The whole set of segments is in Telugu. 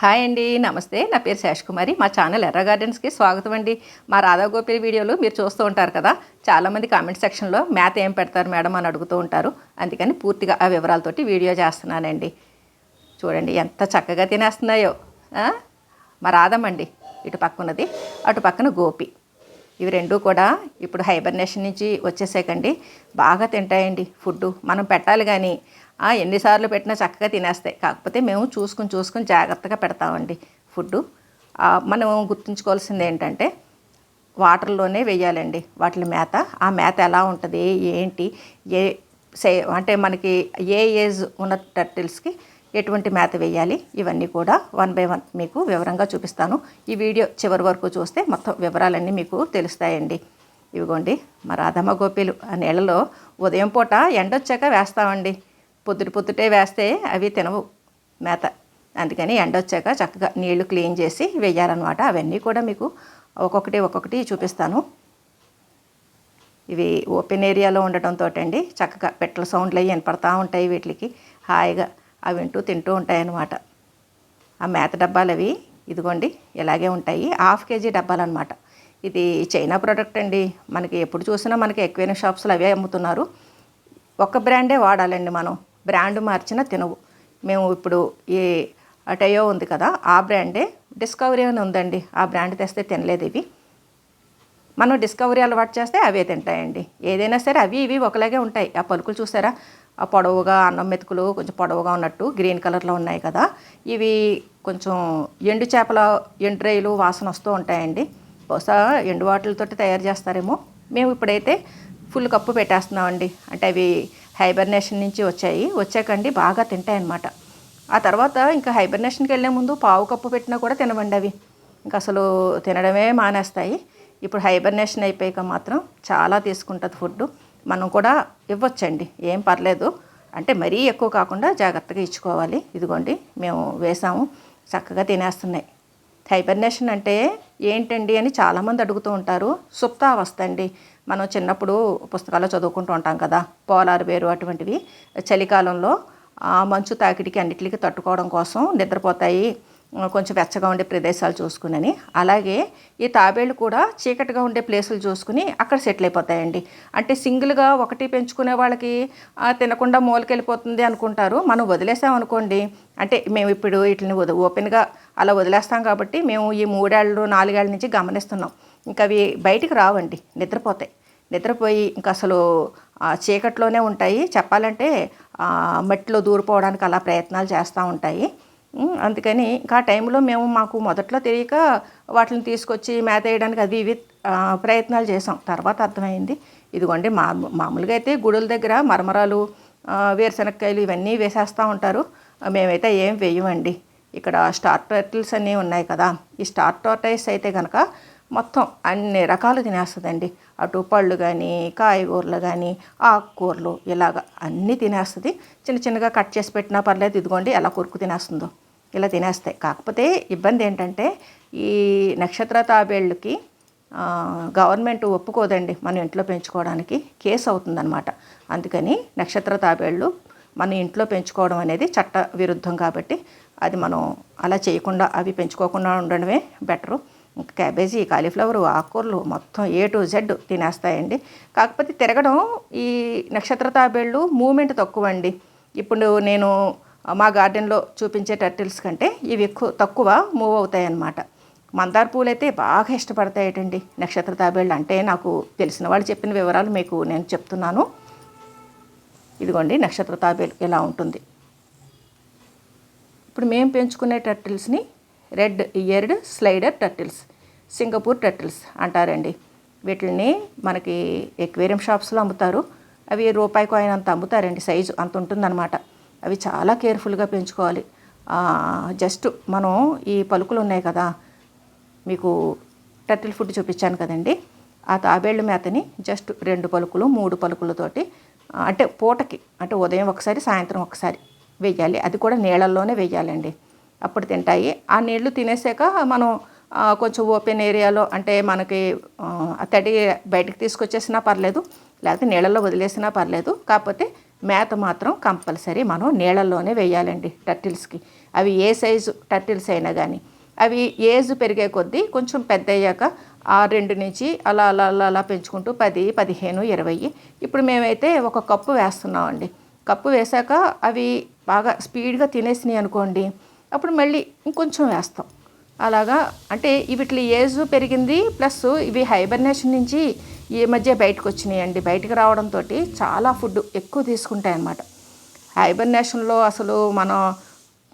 హాయ్ అండి నమస్తే. నా పేరు శేషకుమారి మా ఛానల్ ఎర్ర గార్డెన్స్కి స్వాగతం అండి. మా రాధా గోపిల వీడియోలు మీరు చూస్తూ ఉంటారు కదా చాలామంది కామెంట్ సెక్షన్లో మ్యాథ్ ఏం పెడతారు మేడం అని అడుగుతూ ఉంటారు. అందుకని పూర్తిగా ఆ వివరాలతోటి వీడియో చేస్తున్నానండి. చూడండి ఎంత చక్కగా తినేస్తున్నాయో. మా రాధమ్మండి ఇటు పక్కనది అటు పక్కన గోపి. ఇవి రెండూ కూడా ఇప్పుడు హైబర్నేషన్ నుంచి వచ్చేసాకండి బాగా తింటాయండి ఫుడ్ మనం పెట్టాలి కానీ ఎన్నిసార్లు పెట్టినా చక్కగా తినేస్తాయి. కాకపోతే మేము చూసుకుని చూసుకుని జాగ్రత్తగా పెడతామండి ఫుడ్ మనం గుర్తుంచుకోవాల్సింది ఏంటంటే వాటర్లోనే వేయాలండి. వాటి మేత. ఆ మేత ఎలా ఉంటుంది? ఏంటి? ఏ సే అంటే మనకి ఏ ఏజ్ ఉన్న టర్టిల్స్కి ఎటువంటి మేత వేయాలి? ఇవన్నీ కూడా వన్ బై వన్ మీకు వివరంగా చూపిస్తాను. ఈ వీడియో చివరి వరకు చూస్తే మొత్తం వివరాలన్నీ మీకు తెలుస్తాయండి. ఇవిగోండి మా రాధమ్మ గోపీలు ఆ నీళ్ళలో ఉదయం పూట ఎండొచ్చాక వేస్తామండి. పొద్దుట పొద్దుటే వేస్తే అవి తినవు మేత. అందుకని ఎండొచ్చాక చక్కగా నీళ్ళు క్లీన్ చేసి వేయాలన్నమాట. అవన్నీ కూడా మీకు ఒక్కొక్కటి ఒక్కొక్కటి చూపిస్తాను. ఇవి ఓపెన్ ఏరియాలో ఉండటంతో అండి చక్కగా పెట్టల సౌండ్లు అవి వినపడతా ఉంటాయి వీటికి. హాయిగా అవి వింటూ తింటూ ఉంటాయి అన్నమాట ఆ మేత డబ్బాలు అవి ఇదిగోండి ఇలాగే ఉంటాయి. హాఫ్ కేజీ డబ్బాలు అనమాట ఇది చైనా ప్రోడక్ట్ అండి. మనకి ఎప్పుడు చూసినా మనకి ఎక్వేరియం షాప్స్లో అవే అమ్ముతున్నారు. ఒక బ్రాండే వాడాలండి మనం. బ్రాండ్ మార్చినా తినవు. మేము ఇప్పుడు ఈ టయో ఉంది కదా ఆ బ్రాండే డిస్కవరీ అని ఉందండి. ఆ బ్రాండ్ తెస్తే తినలేదు ఇవి. మనం డిస్కవరీ అలవాటు చేస్తే అవే తింటాయండి. ఏదైనా సరే అవి ఇవి ఒకలాగే ఉంటాయి. ఆ పలుకులు చూసారా? ఆ పొడవుగా అన్నం మెతుకులు కొంచెం పొడవుగా ఉన్నట్టు గ్రీన్ కలర్లో ఉన్నాయి కదా. ఇవి కొంచెం ఎండు చేపల ఎండు రైలు వాసన వస్తూ ఉంటాయండి. బహుశా ఎండు వాటిలతోటి తయారు చేస్తారేమో. మేము ఇప్పుడైతే ఫుల్ కప్పు పెట్టేస్తున్నామండి. అంటే అవి హైబర్నేషన్ నుంచి వచ్చాయి. వచ్చాకండి బాగా తింటాయి అన్నమాట ఆ తర్వాత ఇంకా హైబర్నేషన్కి వెళ్ళే ముందు పావు కప్పు పెట్టినా కూడా తినవండి అవి. ఇంకా అసలు తినడమే మానేస్తాయి. ఇప్పుడు హైబర్నేషన్ అయిపోయాక మాత్రం చాలా తీసుకుంటుంది ఫుడ్ మనం కూడా ఇవ్వచ్చండి. ఏం పర్లేదు. అంటే మరీ ఎక్కువ కాకుండా జాగ్రత్తగా ఇచ్చుకోవాలి. ఇదిగోండి మేము వేసాము. చక్కగా తినేస్తున్నాయి. హైబర్నేషన్ అంటే ఏంటండి అని చాలామంది అడుగుతూ ఉంటారు. సుప్తావస్థ అండి. మనం చిన్నప్పుడు పుస్తకాల్లో చదువుకుంటూ ఉంటాం కదా పోలార్ వేరు అటువంటివి. చలికాలంలో ఆ మంచు తాకిడికి అన్నిటికీ తట్టుకోవడం కోసం నిద్రపోతాయి కొంచెం వెచ్చగా ఉండే ప్రదేశాలు చూసుకుని అలాగే ఈ తాబేళ్ళు కూడా చీకటిగా ఉండే ప్లేసులు చూసుకుని అక్కడ సెటిల్ అయిపోతాయండి. అంటే సింగిల్గా ఒకటి పెంచుకునే వాళ్ళకి తినకుండా మూలకెళ్ళిపోతుంది అనుకుంటారు. మనం వదిలేసాం అనుకోండి. అంటే మేము ఇప్పుడు వీటిని వద ఓపెన్గా అలా వదిలేస్తాం కాబట్టి మేము ఈ మూడేళ్ళు నాలుగేళ్ళ నుంచి గమనిస్తున్నాం. ఇంకా అవి బయటికి రావండి నిద్రపోతాయి. నిద్రపోయి ఇంకా అసలు చీకట్లోనే ఉంటాయి. చెప్పాలంటే మట్టిలో దూరిపోవడానికి అలా ప్రయత్నాలు చేస్తూ ఉంటాయి. అందుకని ఇంకా ఆ టైంలో మేము మాకు మొదట్లో తెలియక వాటిని తీసుకొచ్చి మేత వేయడానికి అది ఇవి ప్రయత్నాలు చేసాం. తర్వాత అర్థమైంది ఇదిగోండి మా మామూలుగా అయితే గుడుల దగ్గర మరమరాలు వేరుశనక్కాయలు ఇవన్నీ వేసేస్తూ ఉంటారు. మేమైతే ఏం వేయమండి. ఇక్కడ స్టార్ టర్టిల్స్ అన్నీ ఉన్నాయి కదా. ఈ స్టార్ టోటైస్ అయితే కనుక మొత్తం అన్ని రకాలు తినేస్తుందండి. అటు పళ్ళు కానీ కాయగూరలు కానీ ఆకుకూరలు ఇలాగ అన్నీ తినేస్తుంది. చిన్న చిన్నగా కట్ చేసి పెట్టినా పర్లేదు ఇదిగోండి ఎలా కొరుకు తినేస్తుందో. ఇలా తినేస్తాయి. కాకపోతే ఇబ్బంది ఏంటంటే ఈ నక్షత్ర తాబేళ్ళకి గవర్నమెంట్ ఒప్పుకోదండి మనం ఇంట్లో పెంచుకోవడానికి. కేసు అవుతుందన్నమాట. అందుకని నక్షత్ర తాబేళ్ళు మన ఇంట్లో పెంచుకోవడం అనేది చట్ట విరుద్ధం కాబట్టి అది మనం అలా చేయకుండా అవి పెంచుకోకుండా ఉండడమే బెటరు. క్యాబేజీ కాలీఫ్లవర్ ఆకుకూరలు మొత్తం ఏ టు జెడ్ తినేస్తాయండి. కాకపోతే తిరగడం ఈ నక్షత్ర తాబేళ్ళు మూమెంట్ తక్కువ అండి ఇప్పుడు నేను మా గార్డెన్లో చూపించే టర్టిల్స్ కంటే ఇవి ఎక్కువ తక్కువ మూవ్ అవుతాయి అన్నమాట మందార పూలు అయితే బాగా ఇష్టపడతాయటండి నక్షత్ర తాబేళ్ళు అంటే నాకు తెలిసిన వాళ్ళు చెప్పిన వివరాలు మీకు నేను చెప్తున్నాను. ఇదిగోండి నక్షత్ర తాబేలు ఇలా ఉంటుంది. ఇప్పుడు మేము పెంచుకునే టర్టిల్స్ని red eared slider turtles Singapore turtles అంటారండి. వీటిని మనకి ఎక్వేరియం షాప్స్లో అమ్ముతారు. అవి రూపాయి కాయిన్ అంత అమ్ముతారండి. సైజు అంత ఉంటుందన్నమాట. అవి చాలా కేర్ఫుల్గా పెంచుకోవాలి. జస్ట్ మనం ఈ పలుకులు ఉన్నాయి కదా మీకు టర్టిల్ ఫుడ్ చూపించాను కదండి. ఆ తాబేళ్ళ మేతని జస్ట్ రెండు పలుకులు మూడు పలుకులతోటి అంటే పూటకి అంటే ఉదయం ఒకసారి సాయంత్రం ఒకసారి వేయాలి అది కూడా నీళ్ళల్లోనే వేయాలండి అప్పుడు తింటాయి. ఆ నీళ్ళు తినేసాక మనం కొంచెం ఓపెన్ ఏరియాలో అంటే మనకి తడి బయటకు తీసుకొచ్చేసినా పర్లేదు లేకపోతే నీళ్ళల్లో వదిలేసినా పర్లేదు. కాకపోతే మేత మాత్రం కంపల్సరీ మనం నీళ్ళల్లోనే వేయాలండి టర్టిల్స్కి. అవి ఏ సైజు టర్టిల్స్ అయినా కానీ అవి ఏజ్ పెరిగే కొద్దీ కొంచెం పెద్ద అయ్యాక ఆ రెండు నుంచి అలా అలా అలా అలా పెంచుకుంటూ పది పదిహేను ఇరవై. ఇప్పుడు మేమైతే ఒక కప్పు వేస్తున్నామండి. కప్పు వేశాక అవి బాగా స్పీడ్గా తినేసినాయి అనుకోండి అప్పుడు మళ్ళీ ఇంకొంచెం వేస్తాం. అలాగా అంటే వీటి ఏజ్ పెరిగింది ప్లస్ ఇవి హైబర్నేషన్ నుంచి ఈ మధ్య బయటకు వచ్చినాయండి బయటకు రావడంతో చాలా ఫుడ్ ఎక్కువ తీసుకుంటాయి అన్నమాట హైబర్నేషన్లో అసలు మనం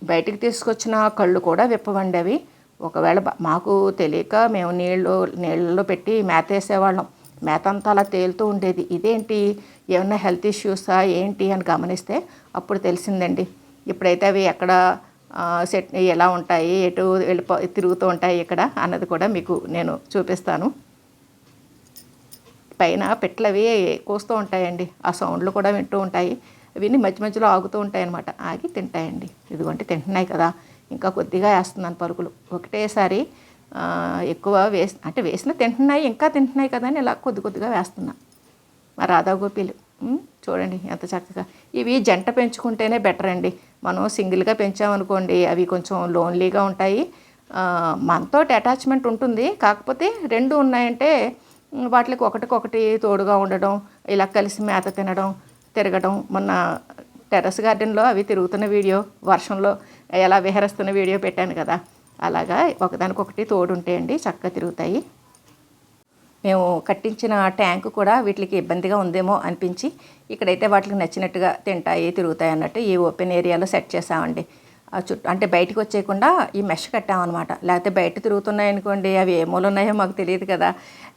బయటికి తీసుకొచ్చిన కళ్ళు కూడా విప్పవండి అవి. ఒకవేళ మాకు తెలియక మేము నీళ్ళు నీళ్ళలో పెట్టి మేత వేసేవాళ్ళం. మేత అంతా అలా తేలుతూ ఉండేది. ఇదేంటి? ఏమన్నా హెల్త్ ఇష్యూసా? ఏంటి? అని గమనిస్తే అప్పుడు తెలిసిందండి. ఇప్పుడైతే అవి ఎక్కడ సెట్ ఎలా ఉంటాయి ఎటు వెళ్ళిపో తిరుగుతూ ఉంటాయి ఇక్కడ అన్నది కూడా మీకు నేను చూపిస్తాను. పైన పెట్లవి కోస్తూ ఉంటాయండి. ఆ సౌండ్లు కూడా వింటూ ఉంటాయి. అవన్నీ మధ్య మధ్యలో ఆగుతూ ఉంటాయి అన్నమాట ఆగి తింటాయండి. ఇదిగోండి తింటున్నాయి కదా. ఇంకా కొద్దిగా వేస్తున్నాను పరుగులు ఒకటేసారి ఎక్కువ వేసి అంటే వేసిన తింటున్నాయి ఇంకా తింటున్నాయి కదా అని ఇలా కొద్ది కొద్దిగా వేస్తున్నా. మా రాధాగోపీలు. చూడండి ఎంత చక్కగా. ఇవి జంట పెంచుకుంటేనే బెటర్ అండి. మనం సింగిల్గా పెంచామనుకోండి అవి కొంచెం లోన్లీగా ఉంటాయి. మనతో అటాచ్మెంట్ ఉంటుంది. కాకపోతే రెండు ఉన్నాయంటే వాటికి ఒకటికొకటి తోడుగా ఉండడం ఇలా కలిసి మేత తినడం తిరగడం. మొన్న టెర్రస్ గార్డెన్లో అవి తిరుగుతున్న వీడియో వర్షంలో ఎలా విహరిస్తున్న వీడియో పెట్టాను కదా. అలాగా ఒకదానికొకటి తోడు ఉంటాయండి చక్కగా తిరుగుతాయి. మేము కట్టించిన ట్యాంక్ కూడా వీటికి ఇబ్బందిగా ఉందేమో అనిపించి ఇక్కడైతే వాటికి నచ్చినట్టుగా తింటాయి తిరుగుతాయి అన్నట్టు ఈ ఓపెన్ ఏరియాలో సెట్ చేసామండి చుట్టూ అంటే బయటకు వచ్చేయకుండా ఈ మెష్ కట్టామన్నమాట. లేకపోతే బయట తిరుగుతున్నాయి అనుకోండి అవి ఏ మూల ఉన్నాయో మాకు తెలియదు కదా.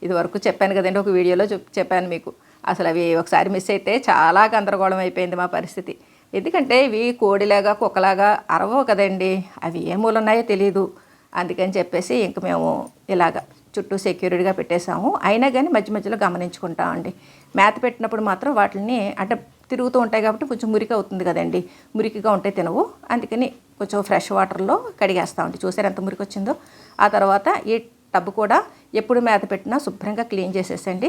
ఇది వరకు చెప్పాను కదండి ఒక వీడియోలో చెప్ చెప్పాను మీకు. అసలు అవి ఒకసారి మిస్ అయితే చాలా గందరగోళం అయిపోయింది మా పరిస్థితి. ఎందుకంటే ఇవి కోడిలాగా కుక్కలాగా అరవవు కదండి. అవి ఏ మూలు ఉన్నాయో తెలియదు అందుకని చెప్పేసి ఇంక మేము ఇలాగా చుట్టూ సెక్యూరిటీగా పెట్టేసాము అయినా కానీ మధ్య మధ్యలో గమనించుకుంటామండి మేత పెట్టినప్పుడు మాత్రం వాటిని అంటే తిరుగుతూ ఉంటాయి కాబట్టి కొంచెం మురికి అవుతుంది కదండి. మురికిగా ఉంటే తినవు. అందుకని కొంచెం ఫ్రెష్ వాటర్లో కడిగేస్తామండి చూసారు ఎంత మురికి వచ్చిందో ఆ తర్వాత ఈ టబ్ కూడా ఎప్పుడు మేత పెట్టినా శుభ్రంగా క్లీన్ చేసేసండి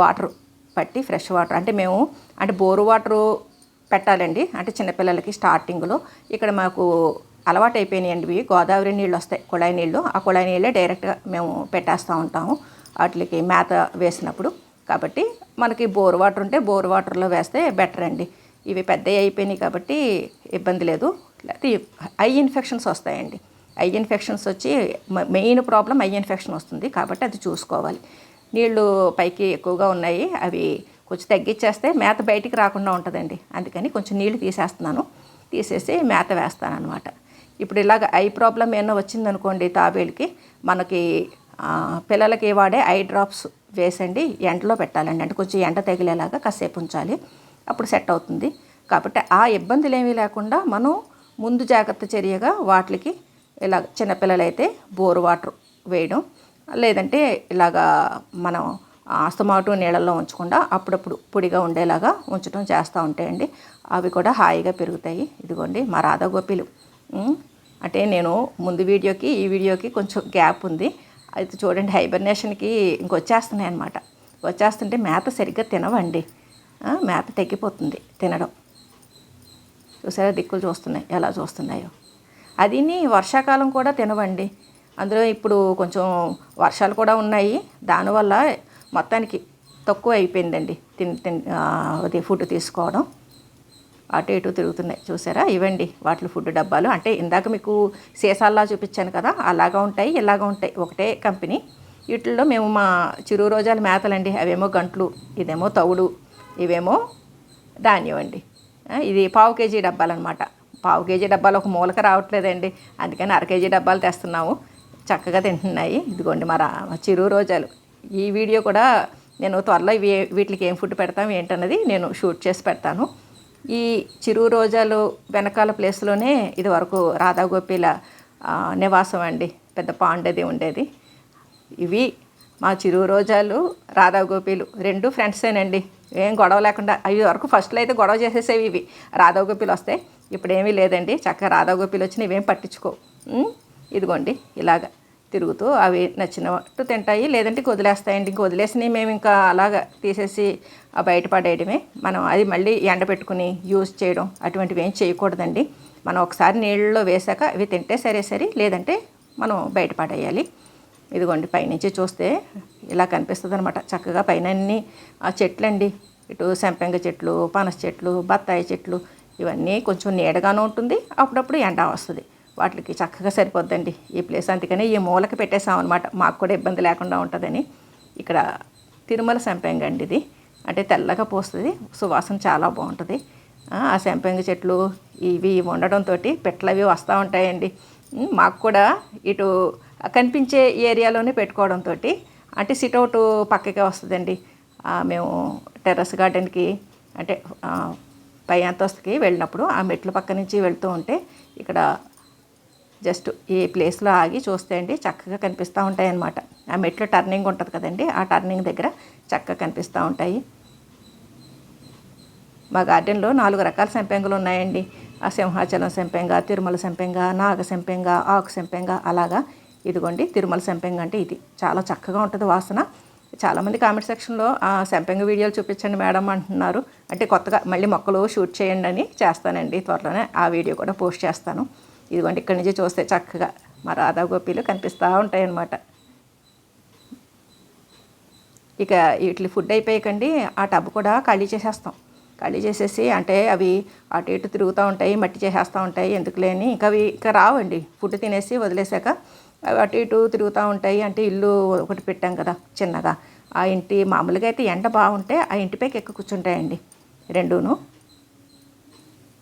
వాటర్ పట్టి ఫ్రెష్ వాటర్. అంటే మేము అంటే బోరు వాటరు పెట్టాలండి. అంటే చిన్నపిల్లలకి స్టార్టింగ్లో. ఇక్కడ మాకు అలవాటు అయిపోయినాయండి ఇవి గోదావరి నీళ్ళు వస్తాయి. కుళాయి నీళ్ళు. ఆ కుళాయి నీళ్ళే డైరెక్ట్గా మేము పెట్టేస్తూ ఉంటాము. వాటికి మేత వేసినప్పుడు. కాబట్టి మనకి బోర్ వాటర్ ఉంటే బోర్ వాటర్లో వేస్తే బెటర్ అండి. ఇవి పెద్దవి అయిపోయినాయి కాబట్టి ఇబ్బంది లేదు. లేకపోతే ఐ ఇన్ఫెక్షన్స్ వస్తాయండి. ఐ ఇన్ఫెక్షన్స్ వచ్చి మెయిన్ ప్రాబ్లం ఐ ఇన్ఫెక్షన్ వస్తుంది. కాబట్టి అది చూసుకోవాలి. నీళ్ళు పైకి ఎక్కువగా ఉన్నాయి. అవి కొంచెం తగ్గించేస్తే మేత బయటికి రాకుండా ఉంటుందండి. అందుకని కొంచెం నీళ్ళు తీసేస్తున్నాను. తీసేసి మేత వేస్తాను అనమాట ఇప్పుడు ఇలాగ ఐ ప్రాబ్లం ఏమైనా వచ్చిందనుకోండి తాబేలుకి మనకి పిల్లలకి వాడే ఐ డ్రాప్స్ వేసండి ఎండలో పెట్టాలండి. అంటే కొంచెం ఎండ తగిలేలాగా కాసేపు ఉంచాలి అప్పుడు సెట్ అవుతుంది. కాబట్టి ఆ ఇబ్బందులు ఏమీ లేకుండా మనం ముందు జాగ్రత్త చర్యగా వాటికి ఇలా చిన్నపిల్లలైతే బోర్ వాటర్ వేయడం లేదంటే ఇలాగా మనం అస్తమాటు నీళ్ళల్లో ఉంచకుండా అప్పుడప్పుడు పొడిగా ఉండేలాగా ఉంచడం చేస్తూ ఉంటాయండి అవి కూడా హాయిగా పెరుగుతాయి. ఇదిగోండి మా రాధాగోపిలు. అంటే నేను ముందు వీడియోకి ఈ వీడియోకి కొంచెం గ్యాప్ ఉంది. అయితే చూడండి హైబర్నేషన్కి ఇంకొచ్చేస్తున్నాయి అనమాట వచ్చేస్తుంటే మేత సరిగ్గా తినవండి. మేత తగ్గిపోతుంది తినడం. చూసారా దిక్కులు చూస్తున్నాయి. ఎలా చూస్తున్నాయో. అదిని వర్షాకాలం కూడా తినవండి. అందులో ఇప్పుడు కొంచెం వర్షాలు కూడా ఉన్నాయి. దానివల్ల మొత్తానికి తక్కువ అయిపోయిందండి. తిన్ తిన్ అది ఫుడ్ తీసుకోవడం. అటు ఇటు తిరుగుతున్నాయి. చూసారా? ఇవ్వండి వాటి ఫుడ్ డబ్బాలు. అంటే ఇందాక మీకు సీసాల్లా చూపించాను కదా అలాగా ఉంటాయి ఇలాగా ఉంటాయి. ఒకటే కంపెనీ. వీటిల్లో మేము మా చిరు రోజాల మేతలండి. అవేమో గంట్లు ఇదేమో తవుడు ఇవేమో ధాన్యం అండి. ఇది పావు కేజీ డబ్బాలు అనమాట పావు కేజీ డబ్బాలు ఒక మూలక రావట్లేదండి. అందుకని అర కేజీ డబ్బాలు తెస్తున్నాము. చక్కగా తింటున్నాయి. ఇదిగోండి మా రా- చిరు రోజాలు. ఈ వీడియో కూడా నేను త్వరలో ఇవి వీటికి ఏం ఫుడ్ పెడతాం ఏంటన్నది నేను షూట్ చేసి పెడతాను. ఈ చిరు రోజాలు వెనకాల ప్లేస్లోనే ఇది వరకు రాధాగోపిల నివాసం అండి. పెద్ద పాండది ఉండేది. ఇవి మా చిరు రోజాలు రాధా గోపీలు రెండు ఫ్రెండ్సేనండి ఏం గొడవ లేకుండా అవి వరకు ఫస్ట్లో అయితే గొడవ చేసేసేవి ఇవి. రాధా గోపీలు వస్తాయి ఇప్పుడు ఏమీ లేదండి. చక్కగా రాధా గోపీలు వచ్చి ఇవేం పట్టించుకో. ఇదిగోండి ఇలాగా. తిరుగుతూ అవి నచ్చినట్టు తింటాయి. లేదంటే ఇంక వదిలేస్తాయండి. ఇంక వదిలేసినవి మేము ఇంకా అలాగ తీసేసి ఆ బయటపడేయడమే మనం అది మళ్ళీ ఎండ పెట్టుకుని యూజ్ చేయడం అటువంటివి ఏం చేయకూడదండి. మనం ఒకసారి నీళ్ళలో వేసాక అవి తింటే సరే సరే. లేదంటే మనం బయటపడేయాలి ఇదిగోండి పైనుంచి చూస్తే ఇలా కనిపిస్తుంది అనమాట చక్కగా పైన అన్ని ఆ చెట్లండి. ఇటు సంపెంగ చెట్లు పనస చెట్లు బత్తాయి చెట్లు ఇవన్నీ కొంచెం నీడగానే ఉంటుంది. అప్పుడప్పుడు ఎండ వస్తుంది. వాటికి చక్కగా సరిపోద్దండి. ఈ ప్లేస్ అందుకని ఈ మూలకి పెట్టేసాం అనమాట మాకు కూడా ఇబ్బంది లేకుండా ఉంటుందని. ఇక్కడ తిరుమల సంపెంగ అండి ఇది. అంటే తెల్లగా పోస్తుంది. సువాసన చాలా బాగుంటుంది. ఆ సంపెంగ చెట్లు ఇవి ఉండడంతో పెట్టలవి అవి వస్తూ ఉంటాయండి. మాకు కూడా ఇటు కనిపించే ఏరియాలోనే పెట్టుకోవడంతో అంటే సిట్అవుట్ పక్కకే వస్తుందండి. మేము టెర్రస్ గార్డెన్కి అంటే పై అంతస్తుకి వెళ్ళినప్పుడు ఆ మెట్ల పక్క నుంచి వెళ్తూ ఉంటే ఇక్కడ జస్ట్ ఈ ప్లేస్లో ఆగి చూస్తే అండి చక్కగా కనిపిస్తూ ఉంటాయి అన్నమాట ఆ మెట్లు టర్నింగ్ ఉంటుంది కదండి ఆ టర్నింగ్ దగ్గర చక్కగా కనిపిస్తూ ఉంటాయి. మా గార్డెన్లో నాలుగు రకాల సెంపెంగులు ఉన్నాయండి. ఆ సింహాచలం సెంపెంగ తిరుమల సెంపెంగ నాగ సెంపెంగ ఆకు సెంపెంగ అలాగా ఇదిగోండి తిరుమల సెంపెంగ అంటే ఇది. చాలా చక్కగా ఉంటుంది వాసన. చాలామంది కామెంట్ సెక్షన్లో ఆ వీడియోలు చూపించండి మేడం అంటున్నారు. అంటే కొత్తగా మళ్ళీ మొక్కలు షూట్ చేయండి అని చేస్తానండి త్వరలోనే ఆ వీడియో కూడా పోస్ట్ చేస్తాను. ఇదిగోండి ఇక్కడి నుంచి చూస్తే చక్కగా మా రాధా గోపీలు కనిపిస్తూ ఉంటాయన్నమాట. ఇక వీటి ఫుడ్ అయిపోయాకండి ఆ టబ్ కూడా ఖాళీ చేసేస్తాం. ఖాళీ చేసేసి అంటే అవి అటు ఇటు తిరుగుతూ ఉంటాయి మట్టి చేసేస్తూ ఉంటాయి ఎందుకు లేని ఇంకా అవి ఇంకా రావండి. ఫుడ్ తినేసి వదిలేసాక అవి అటు ఇటు తిరుగుతూ ఉంటాయి. అంటే ఇల్లు ఒకటి పెట్టాం కదా చిన్నగా. ఆ ఇంటి మామూలుగా అయితే ఎండ బాగుంటే ఆ ఇంటిపైకి ఎక్కి కూర్చుంటాయండి రెండూను.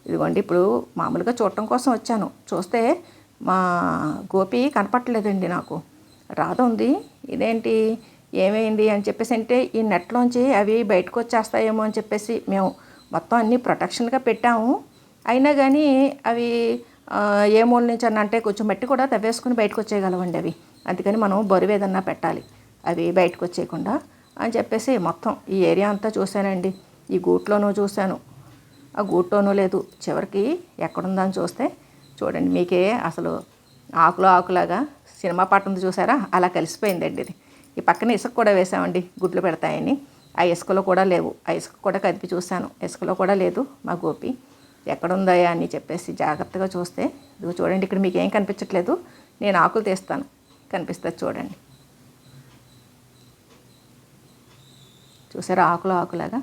ఇదిగోండి ఇప్పుడు మామూలుగా చూడటం కోసం వచ్చాను. చూస్తే మా గోపి కనపట్టలేదండి నాకు. రాధ ఉంది ఇదేంటి? ఏమైంది? అని చెప్పేసి అంటే ఈ నెట్లోంచి అవి బయటకు వచ్చేస్తాయేమో అని చెప్పేసి మేము మొత్తం అన్నీ ప్రొటెక్షన్గా పెట్టాము. అయినా కానీ అవి ఏ మూల నుంచి అన్న అంటే కొంచెం మట్టి కూడా తవ్వేసుకుని బయటకు వచ్చేయగలవండి అవి. అందుకని మనం బరువు ఏదన్నా పెట్టాలి అవి బయటకు వచ్చేయకుండా అని చెప్పేసి మొత్తం ఈ ఏరియా అంతా చూశానండి. ఈ గూట్లోనూ చూశాను. ఆ గూట్టోనూ లేదు. చివరికి ఎక్కడుందని చూస్తే చూడండి మీకే అసలు ఆకులు ఆకులాగా సినిమా పాట ఉంది చూసారా? అలా కలిసిపోయిందండి ఇది. ఈ పక్కన ఇసుక కూడా వేసామండి గుడ్లు పెడతాయని. ఆ ఇసుకలో కూడా లేవు. ఆ ఇసుక కూడా కదిపి చూశాను. ఇసుకలో కూడా లేదు మా గోపి. ఎక్కడుందా అని చెప్పేసి జాగ్రత్తగా చూస్తే ఇదిగో చూడండి ఇక్కడ మీకు ఏం కనిపించట్లేదు. నేను ఆకులు తీస్తాను. కనిపిస్తుంది చూడండి. చూసారా? ఆకులు ఆకులాగా.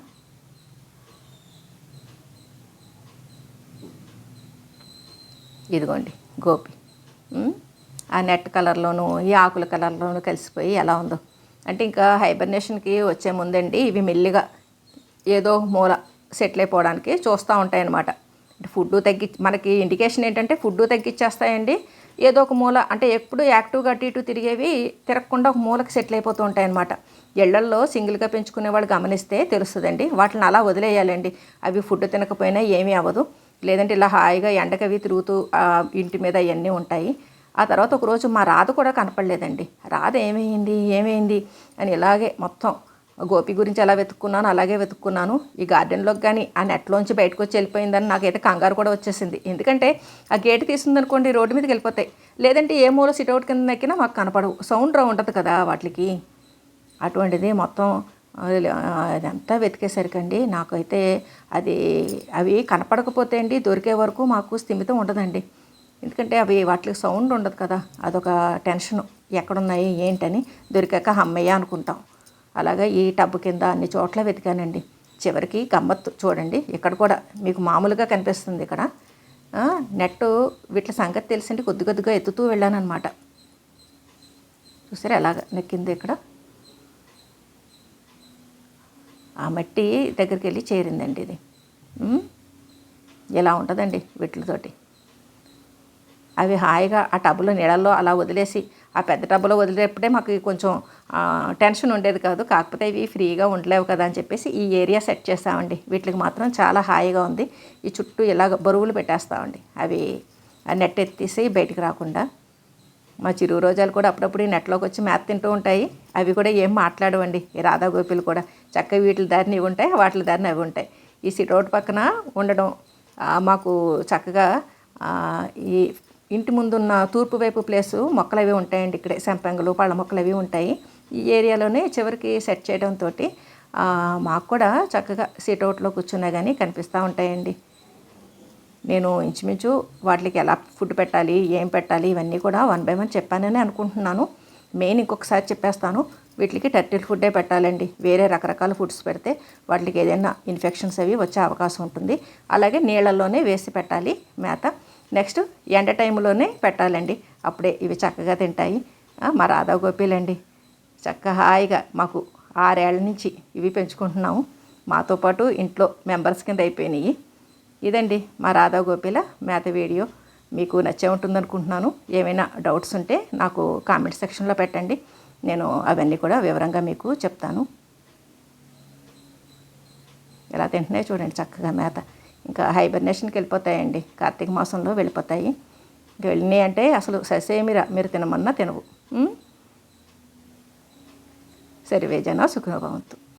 ఇదిగోండి గోపి ఆ నెట్ కలర్లోను ఈ ఆకుల కలర్లోను కలిసిపోయి ఎలా ఉందో. అంటే ఇంకా హైబర్నేషన్కి వచ్చే ముందండి ఇవి మెల్లిగా ఏదో ఒక మూల సెటిల్ అయిపోవడానికి చూస్తూ ఉంటాయన్నమాట. అంటే ఫుడ్ తగ్గి మనకి ఇండికేషన్ ఏంటంటే ఫుడ్ తగ్గించేస్తాయండి ఏదో ఒక మూల అంటే ఎప్పుడు యాక్టివ్గా అటు ఇటు తిరిగేవి తిరగకుండా ఒక మూలకి సెటిల్ అయిపోతూ ఉంటాయన్నమాట. ఇళ్ళల్లో సింగిల్గా పెంచుకునే వాళ్ళు గమనిస్తే తెలుస్తుందండి వాటిని అలా వదిలేయాలండి. అవి ఫుడ్ తినకపోయినా ఏమీ అవ్వదు. లేదంటే ఇలా హాయిగా ఎండకవి తిరుగుతూ ఇంటి మీద అవన్నీ ఉంటాయి. ఆ తర్వాత ఒకరోజు మా రాధ కూడా కనపడలేదండి. రాధ ఏమైంది? ఏమైంది? అని ఇలాగే మొత్తం గోపి గురించి ఎలా వెతుక్కున్నాను అలాగే వెతుక్కున్నాను. ఈ గార్డెన్లోకి కానీ ఆ నెట్లోంచి బయటకు వచ్చి వెళ్ళిపోయిందని నాకైతే కంగారు కూడా వచ్చేసింది. ఎందుకంటే ఆ గేట్ తీసిందనుకోండి రోడ్డు మీదకి వెళ్ళిపోతాయి. లేదంటే ఏ మూల సిట్అవుట్ కింద ఎక్కినా మాకు కనపడవు. సౌండ్ రా ఉంటుంది కదా వాటికి. అటువంటిది మొత్తం అదంతా వెతికేసరికండి. నాకైతే అది అవి కనపడకపోతే అండి దొరికే వరకు మాకు స్థిమితం ఉండదండి. ఎందుకంటే అవి వాటికి సౌండ్ ఉండదు కదా అదొక టెన్షన్. ఎక్కడున్నాయి ఏంటని దొరికాక అమ్మయ్య అనుకుంటాం. అలాగా ఈ టబ్బు కింద అన్ని చోట్ల వెతికానండి. చివరికి గమ్మత్తు చూడండి ఇక్కడ కూడా మీకు మామూలుగా కనిపిస్తుంది ఇక్కడ. నెట్టు నెట్ వీటి సంగతి తెలిసింటే కొద్ది కొద్దిగా ఎత్తుతూ వెళ్ళాను అనమాట చూసారా ఎలాగ నెక్కింది ఇక్కడ? ఆ మట్టి దగ్గరికి వెళ్ళి చేరిందండి ఇది. ఎలా ఇలా ఉంటుందండి వీటితోటి అవి హాయిగా ఆ టబ్బులో నీళ్ళల్లో అలా వదిలేసి ఆ పెద్ద టబ్బులో వదిలేటప్పుడే మాకు కొంచెం టెన్షన్ ఉండేది కాదు. కాకపోతే ఇవి ఫ్రీగా ఉండలేవు కదా అని చెప్పేసి ఈ ఏరియా సెట్ చేస్తామండి. వీటికి మాత్రం చాలా హాయిగా ఉంది. ఈ చుట్టూ ఇలాగ బరువులు పెట్టేస్తామండి. అవి ఆ నెట్ ఎత్తేసి బయటికి రాకుండా. మా చిరు రోజాలు కూడా అప్పుడప్పుడు ఈ నెట్లోకి వచ్చి మేత తింటూ ఉంటాయి. అవి కూడా ఏం మాట్లాడవండి. ఈ రాధా గోపిలు కూడా చక్కగా వీటి దారిని ఇవి ఉంటాయి వాటి దారిని అవి ఉంటాయి. ఈ సిట్ రోడ్ పక్కన ఉండడం మాకు చక్కగా ఈ ఇంటి ముందున్న తూర్పు వైపు ప్లేసు మొక్కలు అవి ఉంటాయండి ఇక్కడే సంపెంగలు పళ్ళ మొక్కలు అవి ఉంటాయి. ఈ ఏరియాలోనే చివరికి సెట్ చేయడంతో మాకు కూడా చక్కగా సిట్ కూర్చున్నా కానీ కనిపిస్తూ ఉంటాయండి. నేను ఇంచుమించు వాటికి ఎలా ఫుడ్ పెట్టాలి ఏం పెట్టాలి ఇవన్నీ కూడా వన్ బై వన్ చెప్పానని అనుకుంటున్నాను. మెయిన్ ఇంకొకసారి చెప్పేస్తాను. వీటికి టర్టిల్ ఫుడ్డే పెట్టాలండి. వేరే రకరకాల ఫుడ్స్ పెడితే వాటికి ఏదైనా ఇన్ఫెక్షన్స్ అవి వచ్చే అవకాశం ఉంటుంది. అలాగే నీళ్ళల్లోనే వేసి పెట్టాలి మేత. నెక్స్ట్ ఎండ టైంలోనే పెట్టాలండి. అప్పుడే ఇవి చక్కగా తింటాయి. మా రాధా గోపీలండి చక్కగా హాయిగా మాకు ఆరేళ్ళ నుంచి ఇవి పెంచుకుంటున్నాము. మాతో పాటు ఇంట్లో మెంబర్స్ కింద అయిపోయినాయి. ఇదండి మా రాధా గోపిల మేత వీడియో. మీకు నచ్చే ఉంటుంది అనుకుంటున్నాను ఏమైనా డౌట్స్ ఉంటే నాకు కామెంట్ సెక్షన్లో పెట్టండి. నేను అవన్నీ కూడా వివరంగా మీకు చెప్తాను. ఎలా తింటున్నాయి చూడండి చక్కగా మేత. ఇంకా హైబర్నేషన్కి వెళ్ళిపోతాయండి. కార్తీక మాసంలో వెళ్ళిపోతాయి. ఇంకా వెళ్ళినాయి అంటే అసలు ససేమిరా. మీరు తినమన్నా తినవు. సరివేజన సుఖభవంతు.